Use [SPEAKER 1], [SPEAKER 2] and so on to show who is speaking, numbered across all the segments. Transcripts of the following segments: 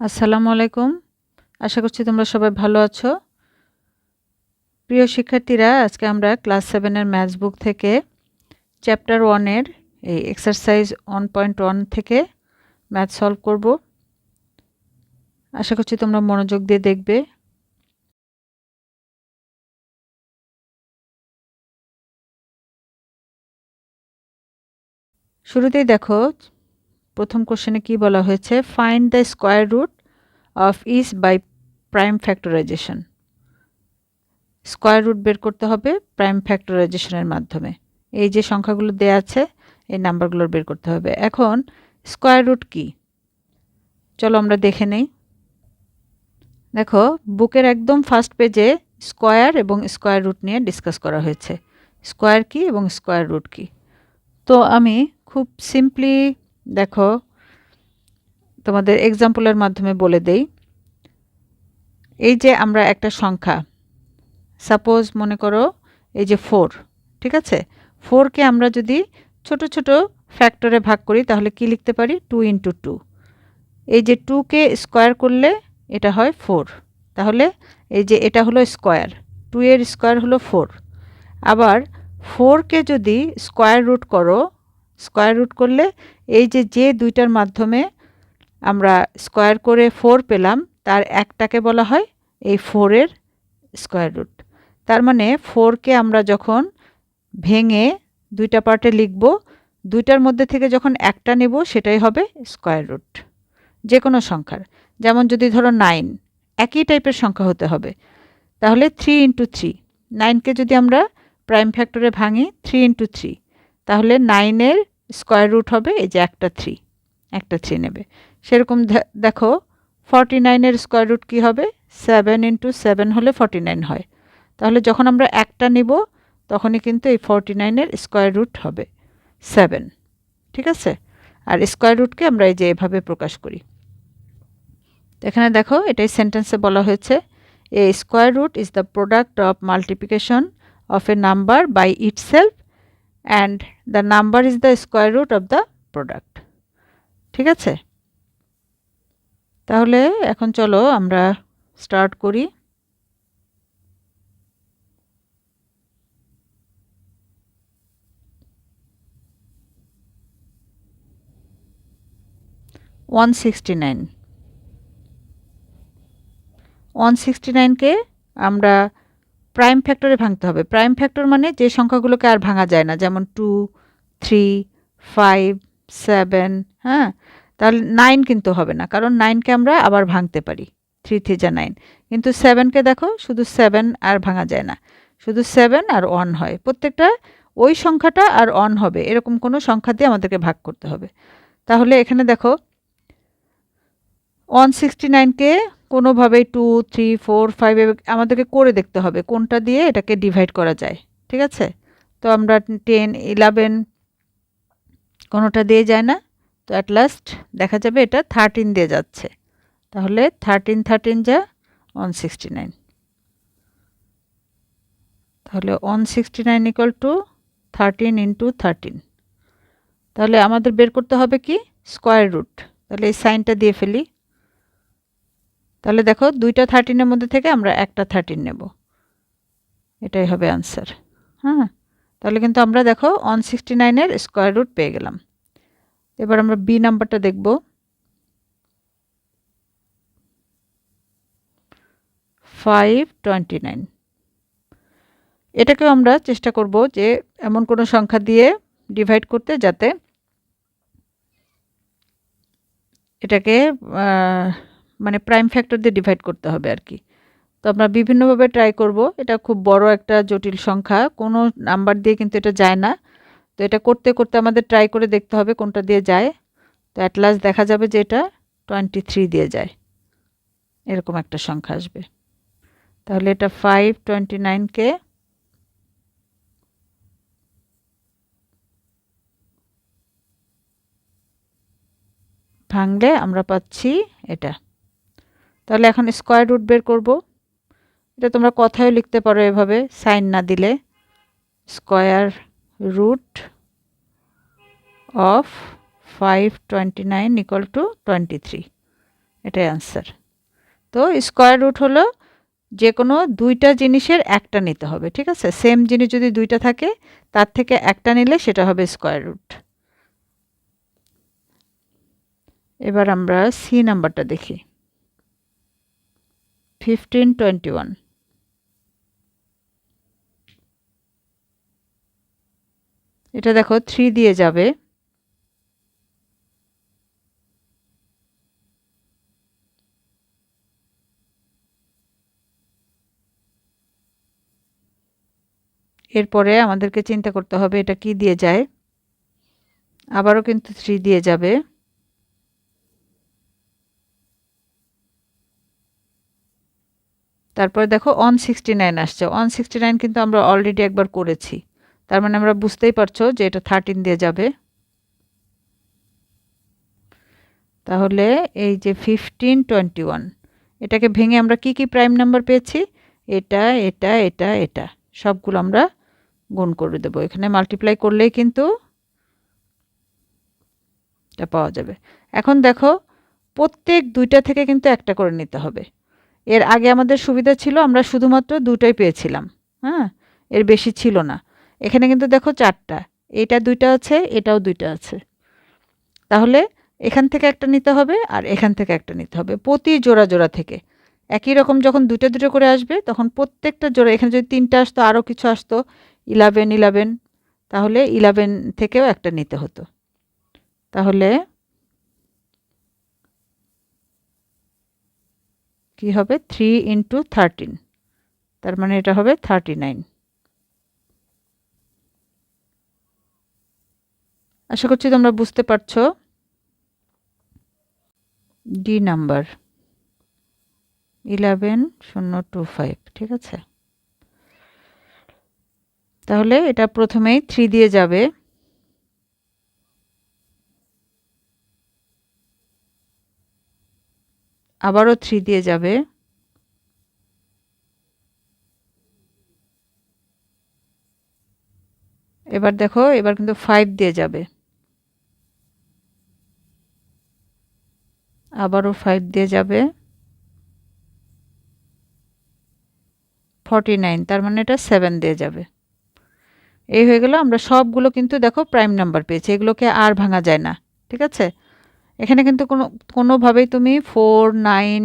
[SPEAKER 1] আসসালামু আলাইকুম। আশা করছি তোমরা সবাই ভালো আছো। প্রিয় শিক্ষার্থীরা, আজকে আমরা ক্লাস সেভেনের ম্যাথস বুক থেকে চ্যাপ্টার ওয়ানের এই এক্সারসাইজ ওয়ান পয়েন্ট ওয়ান থেকে ম্যাথ সলভ করব। আশা করছি তোমরা মনোযোগ দিয়ে দেখবে। শুরুতেই দেখো প্রথম কোশ্চেনে কি বলা হয়েছে? Find the square root of is by prime factorization square root বের করতে হবে প্রাইম ফ্যাক্টরাইজেশনের মাধ্যমে। এই যে সংখ্যাগুলো দেয়া আছে, এই নাম্বারগুলোর বের করতে হবে। এখন স্কোয়ার রুট কি? চলো আমরা দেখে নেই। দেখো, বুকের একদম ফার্স্ট পেজে স্কোয়ার এবং স্কোয়ার রুট নিয়ে ডিসকাস করা হয়েছে। স্কোয়ার কি এবং স্কোয়ার রুট কি? তো আমি খুব সিম্পলি দেখো, তোমাদের এক্সাম্পলের মাধ্যমে বলে দেই। এই যে আমরা একটা সংখ্যা সাপোজ মনে করো এই যে ফোর ঠিক আছে? ফোরকে আমরা যদি ছোট ছোট ফ্যাক্টরে ভাগ করি, তাহলে কি লিখতে পারি? টু ইন্টু টু এই যে টুকে স্কোয়ার করলে এটা হয় ফোর তাহলে এই যে এটা হলো স্কোয়ার টু এর স্কোয়ার হলো ফোর আবার ফোরকে যদি স্কোয়ার রুট করো স্কোয়ার রুট করলে এই যে যে দুইটার মাধ্যমে আমরা স্কোয়ার করে ফোর পেলাম, তার একটাকে বলা হয় এই ফোরের স্কোয়ার রুট তার মানে ফোরকে আমরা যখন ভেঙে দুইটা পার্টে লিখব, দুইটার মধ্যে থেকে যখন একটা নেব, সেটাই হবে স্কোয়ার রুট যে কোনো সংখ্যার। যেমন যদি ধরো নাইন একই টাইপের সংখ্যা হতে হবে। তাহলে থ্রি ইন্টু থ্রি নাইনকে যদি আমরা প্রাইম ফ্যাক্টরে ভাঙি থ্রি ইন্টু থ্রি তাহলে নাইনের স্কোয়ার রুট হবে এই যে একটা থ্রি একটা থ্রি নেবে। সেরকম দেখো ফর্টি নাইনের স্কোয়ার রুট কী হবে? সেভেন ইন্টু সেভেন হলে ফর্টি নাইন হয়। তাহলে যখন আমরা একটা নিব, তখনই কিন্তু এই ফর্টি নাইনের স্কোয়ার রুট হবে সেভেন ঠিক আছে? আর স্কোয়ার রুটকে আমরা এই যে এভাবে প্রকাশ করি। এখানে দেখো, এটাই সেন্টেন্সে বলা হয়েছে a square root is the product of multiplication of a number by itself and the number is the square root of the product ঠিক আছে? তাহলে এখন চলো আমরা স্টার্ট করি। One sixty nine one sixty নাইনকে আমরা প্রাইম ফ্যাক্টরে ভাঙতে হবে। প্রাইম ফ্যাক্টর মানে যে সংখ্যাগুলোকে আর ভাঙা যায় না, যেমন টু থ্রি ফাইভ সেভেন হ্যাঁ? তাহলে নাইন কিন্তু হবে না, কারণ নাইনকে আমরা আবার ভাঙতে পারি থ্রি থ্রি যা নাইন কিন্তু সেভেনকে দেখো, শুধু সেভেন আর ভাঙা যায় না, শুধু সেভেন আর অন হয়। প্রত্যেকটা ওই সংখ্যাটা আর অন হবে, এরকম কোনো সংখ্যা দিয়ে আমাদেরকে ভাগ করতে হবে। তাহলে এখানে দেখো ওয়ান সিক্সটি নাইনকে কোনোভাবেই টু থ্রি ফোর ফাইভ আমাদেরকে করে দেখতে হবে, কোনটা দিয়ে এটাকে ডিভাইড করা যায়, ঠিক আছে? তো আমরা টেন ইলেভেন কোনোটা দিয়ে যায় না, তো অ্যাট লাস্ট দেখা যাবে এটা থার্টিন দিয়ে যাচ্ছে। তাহলে থার্টিন থার্টিন যা ওয়ান সিক্সটি নাইন তাহলে one sixty nine equal to thirteen into thirteen তাহলে আমাদের বের করতে হবে কি? স্কোয়ার রুট তাহলে এই সাইনটা দিয়ে ফেলি। তাহলে দেখো দুইটা থার্টিনের মধ্যে থেকে আমরা একটা থার্টিন নেব। এটাই হবে আনসার হ্যাঁ তাহলে কিন্তু আমরা দেখো ওয়ান সিক্সটি নাইনের স্কোয়ার রুট পেয়ে গেলাম। এবার আমরা বি নাম্বারটা দেখব। ফাইভ টোয়েন্টি নাইন এটাকেও আমরা চেষ্টা করব যে এমন কোনো সংখ্যা দিয়ে ডিভাইড করতে যাতে এটাকে মানে প্রাইম ফ্যাক্টর দিয়ে ডিভাইড করতে হবে আর কি। তো আমরা বিভিন্নভাবে ট্রাই করব। এটা খুব বড় একটা জটিল সংখ্যা। কোনো নাম্বার দিয়ে কিন্তু এটা যায় না। তো এটা করতে করতে আমাদের ট্রাই করে দেখতে হবে কোনটা দিয়ে যায়। তো অ্যাট লাস্ট দেখা যাবে যে এটা টোয়েন্টি থ্রি দিয়ে যায়। এরকম একটা সংখ্যা আসবে। তাহলে এটা ফাইভ টোয়েন্টি নাইনকে ভাঙলে আমরা পাচ্ছি এটা। তাহলে এখন স্কোয়ার রুট বের করব। এটা তোমরা কথায়ও লিখতে পারো এভাবে সাইন না দিলে। Square root of five twenty nine equal to twenty three এটাই আনসার তো স্কোয়ার রুট হলো যে কোনো দুইটা জিনিসের একটা নিতে হবে, ঠিক আছে? সেম জিনিস যদি দুইটা থাকে, তার থেকে একটা নিলে সেটা হবে স্কোয়ার রুট এবার আমরা সি নাম্বারটা দেখি। ফিফটিন টোয়েন্টি ওয়ান এটা দেখো থ্রি দিয়ে যাবে। এরপরে আমাদেরকে চিন্তা করতে হবে এটা কি দিয়ে যায়। আবারও কিন্তু থ্রি দিয়ে যাবে। তারপরে দেখো ওয়ান সিক্সটি নাইন আসছে। ওয়ান সিক্সটি নাইন কিন্তু আমরা অলরেডি একবার করেছি। তার মানে আমরা বুঝতেই পারছ যে এটা থার্টিন দিয়ে যাবে। তাহলে এই যে ফিফটিন টোয়েন্টি ওয়ান এটাকে ভেঙে আমরা কি কি প্রাইম নাম্বার পেয়েছি? এটা এটা এটা এটা। সবগুলো আমরা গুণ করে দেবো। এখানে মাল্টিপ্লাই করলেই কিন্তু এটা পাওয়া যাবে। এখন দেখো প্রত্যেক দুইটা থেকে কিন্তু একটা করে নিতে হবে। এর আগে আমাদের সুবিধা ছিল, আমরা শুধুমাত্র দুটোই পেয়েছিলাম। হ্যাঁ? এর বেশি ছিল না। এখানে কিন্তু দেখো চারটা। এটা দুইটা আছে, এটাও দুইটা আছে। তাহলে এখান থেকে একটা নিতে হবে আর এখান থেকে একটা নিতে হবে। প্রতি জোড়া জোড়া থেকে। একই রকম যখন দুটো দুটো করে আসবে, তখন প্রত্যেকটা জোড়া, এখানে যদি তিনটা আসতো, আরও কিছু আসতো ইলেভেন ইলেভেন তাহলে ইলেভেন থেকেও একটা নিতে হতো। তাহলে কি হবে? থ্রি ইন্টু থার্টিন তার মানে এটা হবে থার্টি নাইন আশা করছি তোমরা বুঝতে পারছ। ডি নাম্বার ইলেভেন শূন্য টু ফাইভ ঠিক আছে? তাহলে এটা প্রথমেই থ্রি দিয়ে যাবে। আবারও থ্রি দিয়ে যাবে। এবার দেখো, এবার কিন্তু ফাইভ দিয়ে যাবে। আবারও ফাইভ দিয়ে যাবে। ফর্টি নাইন তার মানে এটা সেভেন দিয়ে যাবে। এই হয়ে গেল, আমরা সবগুলো কিন্তু দেখো প্রাইম নাম্বার পেয়েছি, এগুলোকে আর ভাঙা যায় না, ঠিক আছে? এখানে কিন্তু কোনো, কোনোভাবেই তুমি ফোর নাইন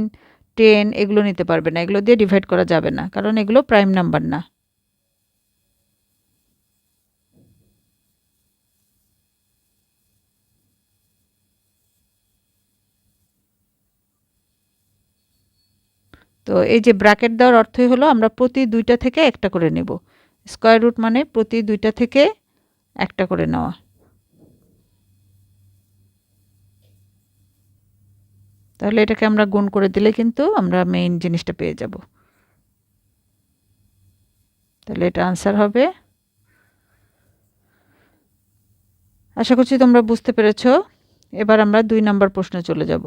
[SPEAKER 1] টেন এগুলো নিতে পারবে না। এগুলো দিয়ে ডিভাইড করা যাবে না, কারণ এগুলো প্রাইম নাম্বার না। তো এই যে ব্র্যাকেট দেওয়ার অর্থই হলো আমরা প্রতি দুইটা থেকে একটা করে নেব। স্কোয়ার রুট মানে প্রতি দুইটা থেকে একটা করে নেওয়া। তাহলে এটাকে আমরা গুণ করে দিলে কিন্তু আমরা মেইন জিনিসটা পেয়ে যাব। তাহলে এটা আনসার হবে। আশা করছি তোমরা বুঝতে পেরেছ। এবার আমরা দুই নম্বর প্রশ্নে চলে যাব।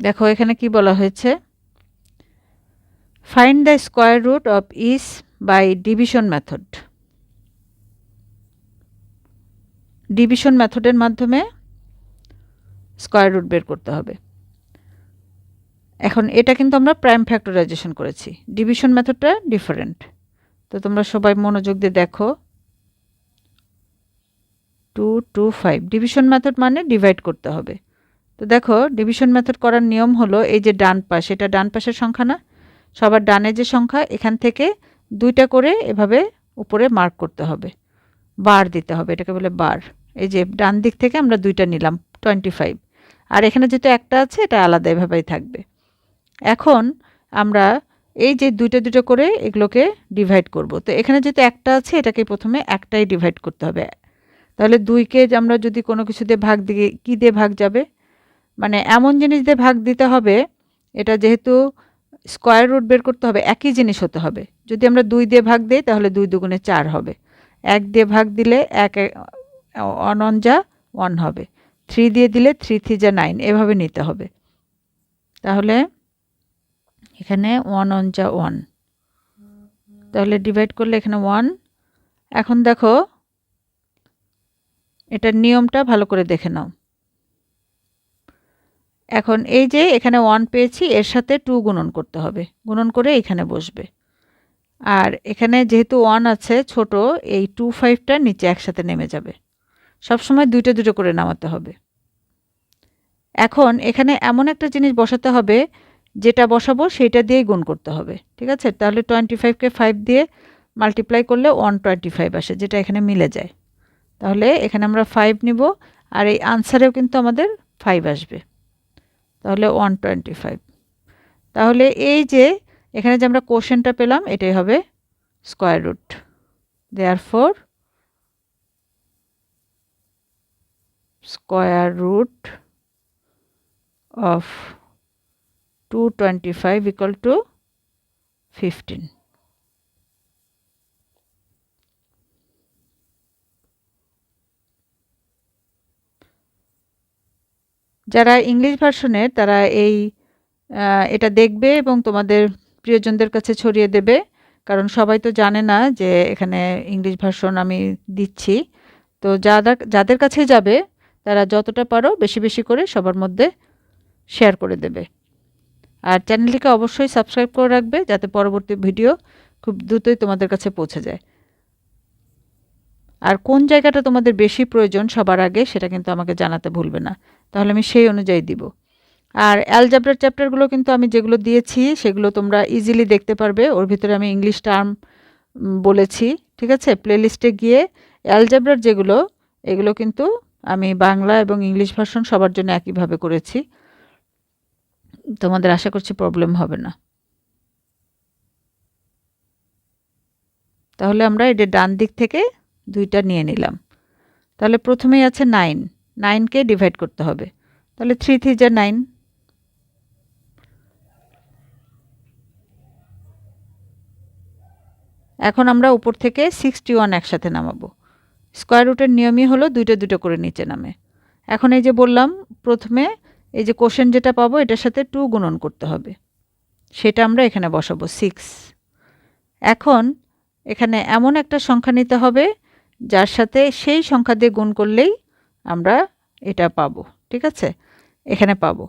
[SPEAKER 1] দেখো, এখানে কি বলা হয়েছে? Find the square root of is by division method division মেথডের মাধ্যমে স্কোয়ার রুট বের করতে হবে। এখন এটা কিন্তু আমরা প্রাইম ফ্যাক্টরাইজেশন করেছি। ডিভিশন মেথডটা ডিফারেন্ট তো তোমরা সবাই মনোযোগ দিয়ে দেখো। Two two five division method মানে ডিভাইড করতে হবে। তো দেখো ডিভিশন মেথড করার নিয়ম হলো এই যে ডান পাশ, এটা ডান পাশের সংখ্যা না? সবার ডানে যে সংখ্যা, এখান থেকে দুইটা করে এভাবে উপরে মার্ক করতে হবে। বার দিতে হবে, এটাকে বলে বার এই যে ডান দিক থেকে আমরা দুইটা নিলাম টোয়েন্টি ফাইভ আর এখানে যেহেতু একটা আছে, এটা আলাদা এভাবেই থাকবে। এখন আমরা এই যে দুইটা দুটো করে এগুলোকে ডিভাইড করব। তো এখানে যেহেতু একটা আছে, এটাকে প্রথমে একটাই ডিভাইড করতে হবে। তাহলে দুইকে আমরা যদি কোনো কিছু দিয়ে ভাগ দিয়ে, কী দিয়ে ভাগ যাবে? মানে এমন জিনিস দিয়ে ভাগ দিতে হবে, এটা যেহেতু স্কোয়ার রুট বের করতে হবে, একই জিনিস হতে হবে। যদি আমরা দুই দিয়ে ভাগ দিই, তাহলে দুই দুগুণে চার হবে। এক দিয়ে ভাগ দিলে এক ওয়ান অন যা ওয়ান হবে। থ্রি দিয়ে দিলে থ্রি থ্রি যা নাইন এভাবে নিতে হবে। তাহলে এখানে ওয়ান অন যা ওয়ান তাহলে ডিভাইড করলে এখানে ওয়ান এখন দেখো, এটার নিয়মটা ভালো করে দেখে নাও। এখন এই যে এখানে ওয়ান পেয়েছি, এর সাথে টু গুণন করতে হবে। গুণন করে এখানে বসবে। আর এখানে যেহেতু ওয়ান আছে, ছোট, এই টু ফাইভটা নিচে একসাথে নেমে যাবে। সবসময় দুইটা দুটো করে নামাতে হবে। এখন এখানে এমন একটা জিনিস বসাতে হবে, যেটা বসাবো সেটা দিয়েই গুণ করতে হবে। ঠিক আছে? তাহলে টোয়েন্টি ফাইভকে ফাইভ দিয়ে মাল্টিপ্লাই করলে ওয়ান টোয়েন্টি ফাইভ আসে, যেটা এখানে মিলে যায়। তাহলে এখানে আমরা ফাইভ নিব, আর এই আনসারেও কিন্তু আমাদের ফাইভ আসবে। তাহলে ওয়ান টোয়েন্টি ফাইভ তাহলে এই যে এখানে যে আমরা কোশ্চেনটা পেলাম, এটাই হবে square root there four square root of 225 equal to 15. যারা ইংলিশ ভার্সনের তারা এই এটা দেখবে এবং তোমাদের প্রিয়জনদের কাছে ছড়িয়ে দেবে। কারণ সবাই তো জানে না যে এখানে ইংলিশ ভার্সন আমি দিচ্ছি। তো যাদের যাদের কাছে যাবে, তারা যতটা পারো বেশি বেশি করে সবার মধ্যে শেয়ার করে দেবে। আর চ্যানেলটিকে অবশ্যই সাবস্ক্রাইব করে রাখবে যাতে পরবর্তী ভিডিও খুব দ্রুতই তোমাদের কাছে পৌঁছে যায়। আর কোন জায়গাটা তোমাদের বেশি প্রয়োজন সবার আগে সেটা কিন্তু আমাকে জানাতে ভুলবে না। তাহলে আমি সেই অনুযায়ী দিব। আর অ্যালজাবরার চ্যাপ্টারগুলো কিন্তু আমি যেগুলো দিয়েছি সেগুলো তোমরা ইজিলি দেখতে পারবে। ওর ভিতরে আমি ইংলিশ টার্ম বলেছি, ঠিক আছে? প্লেলিস্টে গিয়ে অ্যালজাবরার যেগুলো, এগুলো কিন্তু আমি বাংলা এবং ইংলিশ ভার্সন সবার জন্য একইভাবে করেছি। তোমাদের আশা করছি প্রবলেম হবে না। তাহলে আমরা এটা ডান দিক থেকে দুইটা নিয়ে নিলাম। তাহলে প্রথমেই আছে নাইন নাইনকে ডিভাইড করতে হবে। তাহলে থ্রি থ্রি যা নাইন এখন আমরা উপর থেকে সিক্সটি ওয়ান একসাথে নামাবো। স্কোয়ার রুটের নিয়মই হলো দুইটা দুটো করে নিচে নামে। এখন এই যে বললাম, প্রথমে এই যে কোশ্চেন যেটা পাবো, এটার সাথে টু গুণন করতে হবে। সেটা আমরা এখানে বসাবো সিক্স এখন এখানে এমন একটা সংখ্যা নিতে হবে যার সাথে সেই সংখ্যা দিয়ে গুণ করলেই আমরা এটা পাবো, ঠিক আছে? এখানে পাবো।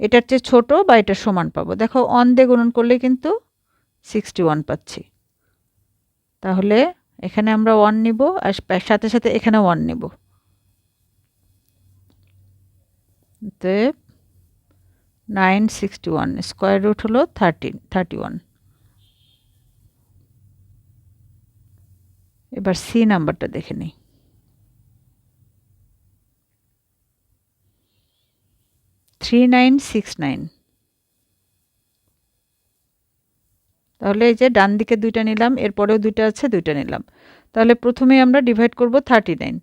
[SPEAKER 1] এটার চেয়ে ছোটো বা এটার সমান পাবো। দেখো অন দিয়ে গুণন করলে কিন্তু সিক্সটি ওয়ান পাচ্ছি। তাহলে এখানে আমরা ওয়ান নিব আর সাথে সাথে এখানে ওয়ান নিব। Nine sixty one square root হলো থার্টিন থার্টি ওয়ান এবার সি নাম্বারটা দেখে নিই। থ্রি নাইন সিক্স নাইন তাহলে এই যে ডান দিকে দুইটা নিলাম, এরপরেও দুইটা আছে, দুইটা নিলাম। তাহলে প্রথমে আমরা ডিভাইড করব থার্টি নাইন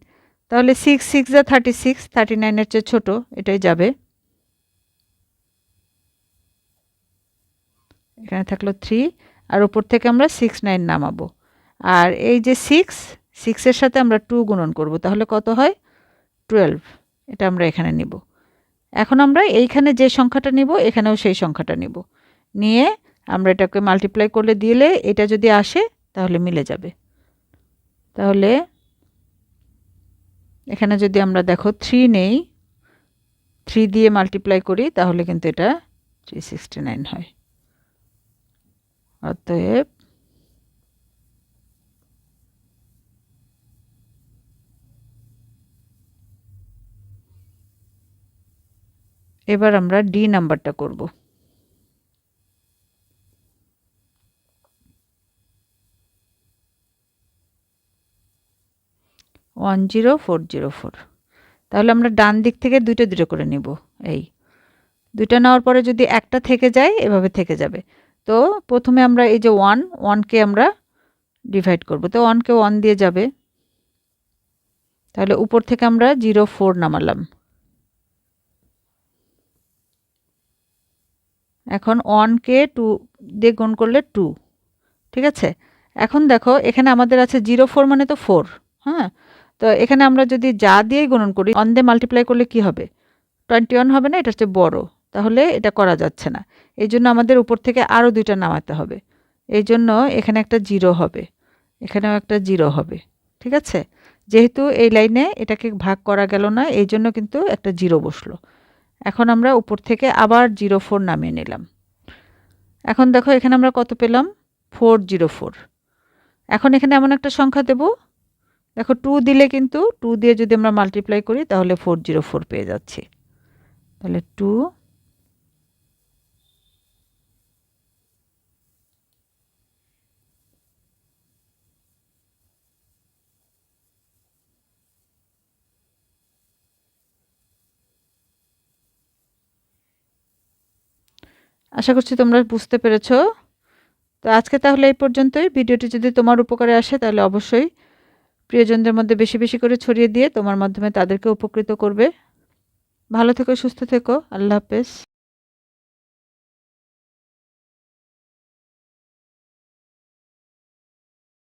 [SPEAKER 1] তাহলে সিক্স সিক্স যা থার্টি সিক্স থার্টি নাইনের চেয়ে ছোটো, এটাই যাবে। এখানে থাকল থ্রি আর উপর থেকে আমরা সিক্স নাইন নামাবো। আর এই যে সিক্স সিক্সের সাথে আমরা টু গুণন করব, তাহলে কত হয়? টুয়েলভ এটা আমরা এখানে নিব। এখন আমরা এইখানে যে সংখ্যাটা নিব, এখানেও সেই সংখ্যাটা নিব। নিয়ে আমরা এটাকে মাল্টিপ্লাই করলে দিলে এটা যদি আসে, তাহলে মিলে যাবে। তাহলে এখানে যদি আমরা দেখো থ্রি নেই থ্রি দিয়ে মাল্টিপ্লাই করি, তাহলে কিন্তু এটা থ্রি সিক্সটি নাইন হয়। অতএব এবার আমরা ডি নাম্বারটা করব। One zero four zero four. তাহলে আমরা ডান দিক থেকে দুটো দুটো করে নিব, এই। দুইটা নেওয়ার পরে যদি একটা থেকে যায়, এভাবে থেকে যাবে। তো প্রথমে আমরা এই যে ওয়ান, ওয়ানকে আমরা ডিভাইড করব। তো ওয়ানকে ওয়ান দিয়ে যাবে। তাহলে উপর থেকে আমরা জিরো ফোর নামালাম। এখন ওয়ানকে টু দিয়ে গুণ করলে টু ঠিক আছে? এখন দেখো, এখানে আমাদের আছে জিরো ফোর মানে তো ফোর হ্যাঁ? তো এখানে আমরা যদি যা দিয়েই গুণন করি অন দিয়ে মাল্টিপ্লাই করলে কি হবে? টোয়েন্টি ওয়ান হবে না, এটা হচ্ছে বড়, তাহলে এটা করা যাচ্ছে না। এই জন্য আমাদের উপর থেকে আরও দুইটা নামাতে হবে। এই জন্য এখানে একটা জিরো হবে, এখানেও একটা জিরো হবে, ঠিক আছে? যেহেতু এই লাইনে এটাকে ভাগ করা গেল না, এই জন্য কিন্তু একটা জিরো বসল। এখন আমরা উপর থেকে আবার জিরো ফোর নামিয়ে নিলাম। এখন দেখো এখানে আমরা কত পেলাম? Four zero four. এখন এখানে এমন একটা সংখ্যা দেব। দেখো টু দিলে কিন্তু, টু দিয়ে যদি আমরা মাল্টিপ্লাই করি, তাহলে ফোর জিরো ফোর পেয়ে যাচ্ছি। তাহলে টু আশা করছি তোমরা বুঝতে পেরেছ। তো আজকে তাহলে এই পর্যন্তই। ভিডিওটি যদি তোমার উপকারে আসে, তাহলে অবশ্যই প্রিয়জনদের মধ্যে বেশি বেশি করে ছড়িয়ে দিয়ে তোমার মাধ্যমে তাদেরকে উপকৃত করবে। ভালো থেকো, সুস্থ থেকো। আল্লাহ হাফেজ।